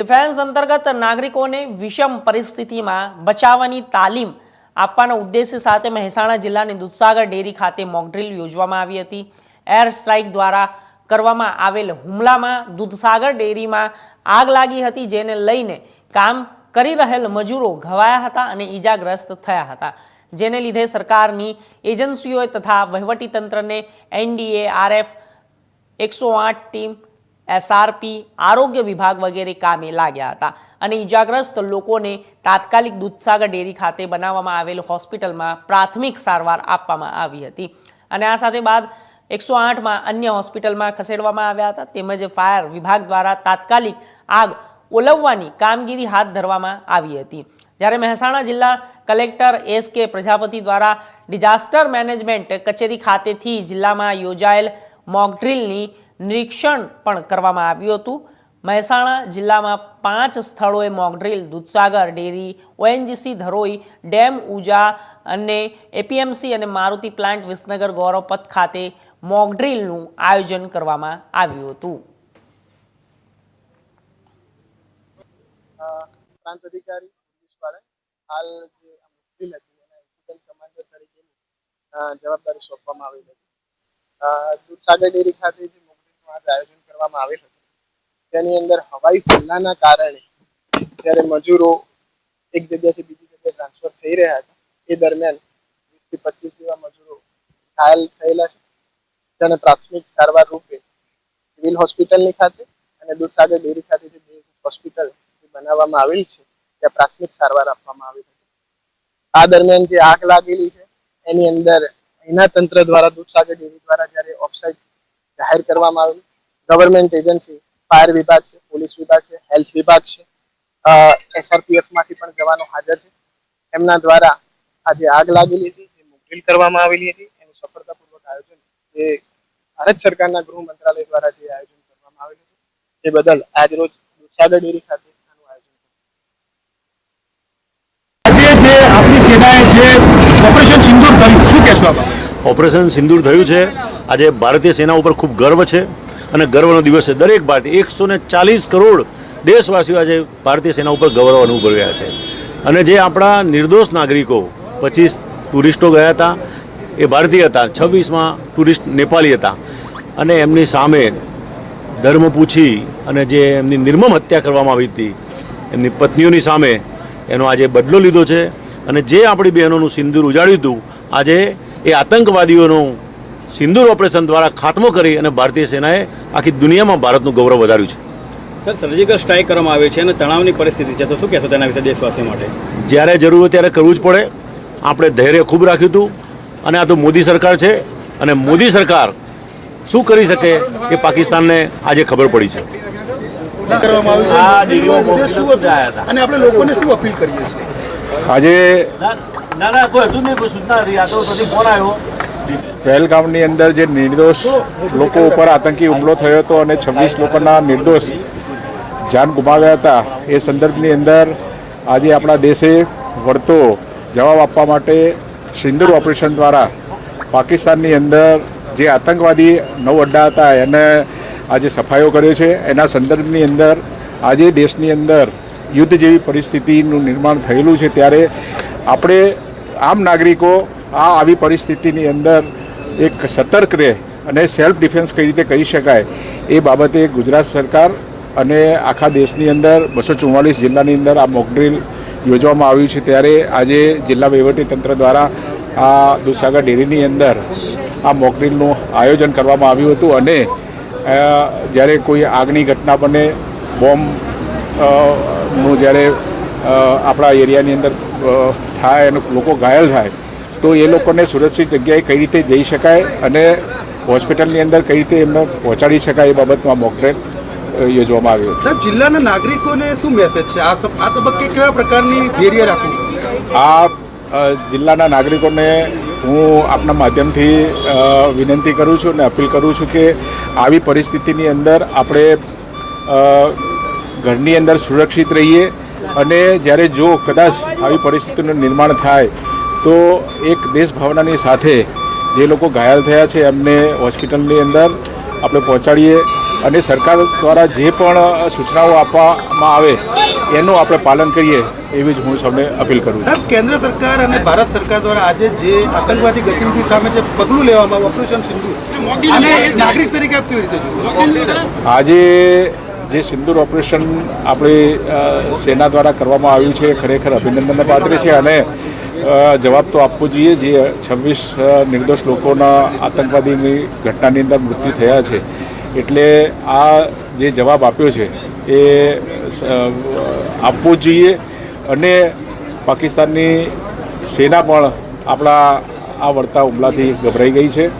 Defence અંતર્ગત નાગરિકોને વિષમ પરિસ્થિતિમાં બચાવવાની તાલીમ આપવાના ઉદ્દેશ્ય સાથે મહેસાણા જિલ્લાની દૂધસાગર ડેરી ખાતે મોકડ્રીલ યોજવામાં આવી હતી. એર સ્ટ્રાઇક દ્વારા કરવામાં આવેલ હુમલામાં દૂધસાગર ડેરીમાં આગ લાગી હતી, જેને લઈને કામ કરી રહેલ મજૂરો ઘવાયા હતા અને ઈજાગ્રસ્ત થયા હતા. જેને લીધે સરકારની એજન્સીઓએ તથા વહીવટીતંત્રને એનડીએ, આરએફ, એકસો આઠ ટીમ એસઆરપી, આરોગ્ય વિભાગ વગેરે કામે લાગ્યા હતા. અને ઈજાગ્રસ્ત લોકોને તાત્કાલિક દૂધસાગર ડેરી ખાતે બનાવવામાં આવેલ હોસ્પિટલમાં પ્રાથમિક સારવાર આપવામાં આવી હતી. અને આ સાથે બાદ એકસો આઠમાં અન્ય હોસ્પિટલમાં ખસેડવામાં આવ્યા હતા. તેમજ ફાયર વિભાગ દ્વારા તાત્કાલિક આગ ઓલવવાની કામગીરી હાથ ધરવામાં આવી હતી. જ્યારે મહેસાણા જિલ્લા કલેક્ટર એસ કે પ્રજાપતિ દ્વારા ડિઝાસ્ટર મેનેજમેન્ટ કચેરી ખાતેથી જિલ્લામાં યોજાયેલ મોકડ્રીલની નિરીક્ષણ પણ કરવામાં આવ્યું હતું. મહેસાણા જિલ્લામાં પાંચ સ્થળોએ mock drill Dudhsagar, dairy, ONGC, Dharoi, dam ઉજા અને એપીએમસી અને મારુતિ પ્લાન્ટ વિસનગર ગૌરવપથ ખાતે મોકડ્રીલનું આયોજન કરવામાં આવ્યું હતું. પ્રાંત અધિકારી હાલ જે મોકડ્રીલ હતી, એના ઇન્સિડન્ટ કમાન્ડર તરીકેની જવાબદારી સોંપવામાં આવેલી હતી. દૂધસાગર ડેરી ખાતે જે આયોજન કરવામાં આવેલ હતું તેની અંદર હવાઈ હુમલાના કારણે જ્યારે મજૂરો એક જગ્યાથી બીજી જગ્યાએ ટ્રાન્સફર થઈ રહ્યા હતા, એ દરમિયાન વીસથી પચીસ જેવા મજૂરો ઘાયલ થયેલા છે. તેને પ્રાથમિક સારવાર રૂપે સિવિલ હોસ્પિટલની ખાતે અને દૂધસાગર ડેરી ખાતે જે બે હોસ્પિટલ બનાવવામાં આવેલ છે, ત્યાં પ્રાથમિક સારવાર આપવામાં આવી હતી. આ દરમિયાન જે આગ લાગેલી છે, એની અંદર અહીંના તંત્ર દ્વારા દૂધસાગર ડેરી દ્વારા જ્યારે ઓફસાઇટ જાહેર કરવામાં આવેલું ગવર્મેન્ટ એજન્સી ફાયર વિભાગ છે પોલીસ વિભાગ છે હેલ્થ વિભાગ છે એસઆરપીએફમાંથી પણ જવાનો હાજર છે. એમના દ્વારા આજે આગ લાગેલી હતી જે મુકડ્રીલ કરવામાં આવેલી હતી. એનું સફળતાપૂર્વક આયોજન જે ભારત સરકારના ગૃહ મંત્રાલય દ્વારા જે આયોજન કરવામાં આવેલું હતું તે બદલ આજરોજ દુસાગર ડેરી ખાતે આજે ઓપરેશન સિંદૂર કર્યું શું કહેશો ઓપરેશન સિંદૂર થયું છે. આજે ભારતીય સેના ઉપર ખૂબ ગર્વ છે. અને ગર્વનો દિવસ છે. દરેક ભારતીય એકસો ને ચાલીસ કરોડ દેશવાસીઓ આજે ભારતીય સેના ઉપર ગૌરવ અનુભવ્યા છે. અને જે આપણા નિર્દોષ નાગરિકો, પચીસ ટુરિસ્ટો ગયા હતા, એ ભારતીય હતા, છવ્વીસમાં ટુરિસ્ટ નેપાળી હતા. અને એમની સામે ધર્મ પૂછી અને જે એમની નિર્મમ હત્યા કરવામાં આવી હતી, એમની પત્નીઓની સામે એનો આજે બદલો લીધો છે. અને જે આપણી બહેનોનું સિંદૂર ઉજાડ્યું હતું, આજે એ આતંકવાદીઓનું સિંદૂર ઓપરેશન દ્વારા ખાત્મો કરી અને ભારતીય સેનાએ આખી દુનિયામાં ભારતનું ગૌરવ વધાર્યું છે. સર સર્જિકલ સ્ટ્રાઇક કરવામાં આવે છે અને તણાવની પરિસ્થિતિ છે. તો શું કહેશો તેના વિશે દેશવાસીઓ માટે? જ્યારે જરૂર હોય ત્યારે કરવું જ પડે. આપણે ધૈર્ય ખૂબ રાખ્યું હતું અને આ તો મોદી સરકાર છે અને મોદી સરકાર શું કરી શકે એ પાકિસ્તાનને આજે ખબર પડી છે. કરવામાં આવ્યું છે ઉદ્દેશ શું હતો અને આપણે લોકોને શું અપીલ કરીએ છીએ? આજે ના ના કોઈ હતું નહીં કોઈ સૂચના હતી આ તો પછી ફોન આવ્યો. પહેલગામની અંદર જે નિર્દોષ લોકો ઉપર આતંકી હુમલો થયો હતો અને છવ્વીસ લોકોના નિર્દોષ જાન ગુમાવ્યા હતા, એ સંદર્ભની અંદર આજે આપણા દેશે વળતો જવાબ આપવા માટે સિંદૂર ઓપરેશન દ્વારા પાકિસ્તાનની અંદર જે આતંકવાદી નવ અડ્ડા હતા, એને આજે સફાયો કર્યો છે. એના સંદર્ભની અંદર આજે દેશની અંદર યુદ્ધ જેવી પરિસ્થિતિનું નિર્માણ થયેલું છે. ત્યારે આપણે આમ નાગરિકો આ આવી પરિસ્થિતિની અંદર એક સતર્ક રહે અને સેલ્ફ ડિફેન્સ કઈ રીતે કરી શકાય એ બાબતે ગુજરાત સરકાર અને આખા દેશની અંદર બસો ચુમ્માલીસ જિલ્લાની અંદર આ મોકડ્રીલ યોજવામાં આવ્યું છે. ત્યારે આજે જિલ્લા તંત્ર દ્વારા આ દૂધસાગર ડેરીની અંદર આ મોકડ્રીલનું આયોજન કરવામાં આવ્યું હતું અને જ્યારે કોઈ આગની ઘટના બને, બોમ્બનું જ્યારે આપણા એરિયાની અંદર થાય અને લોકો ઘાયલ થાય તો એ લોકોને સુરક્ષિત જગ્યાએ કઈ રીતે જઈ શકાય અને હોસ્પિટલની અંદર કઈ રીતે એમને પહોંચાડી શકાય એ બાબતમાં મોકડ્રેલ યોજવામાં આવ્યો સાહેબ જિલ્લાના નાગરિકોને શું મેસેજ છે? આ આ તબક્કે કેવા પ્રકારની ધૈર્ય રાખવું? આ જિલ્લાના નાગરિકોને હું આપના માધ્યમથી વિનંતી કરું છું અને અપીલ કરું છું કે આવી પરિસ્થિતિની અંદર આપણે ઘરની અંદર સુરક્ષિત રહીએ અને જ્યારે જો કદાચ આવી પરિસ્થિતિનું નિર્માણ થાય તો એક દેશભાવનાની સાથે જે લોકો ઘાયલ થયા છે એમને હોસ્પિટલની અંદર આપણે પહોંચાડીએ અને સરકાર દ્વારા જે પણ સૂચનાઓ આપવામાં આવે એનું આપણે પાલન કરીએ એવી જ હું સૌને અપીલ કરું છું. કેન્દ્ર સરકાર અને ભારત સરકાર દ્વારા આજે જે આતંકવાદી ગતિવિધિ સામે જે પગલું લેવામાં આવ્યું ઓપરેશન સિંધુ અને નાગરિક તરીકે આપ કેવી રીતે આજે જે સિંદૂર ઓપરેશન આપણી સેના દ્વારા કરવામાં આવ્યું છે ખરેખર અભિનંદનને પાત્ર છે અને જવાબ તો આપવો જોઈએ. જે છવ્વીસ નિર્દોષ લોકોના આતંકવાદીની ઘટનાની અંદર મૃત્યુ થયા છે. એટલે આ જે જવાબ આપ્યો છે, એ આપવો જોઈએ. અને પાકિસ્તાનની સેના પણ આપણા આ વળતા હુમલાથી ગભરાઈ ગઈ છે.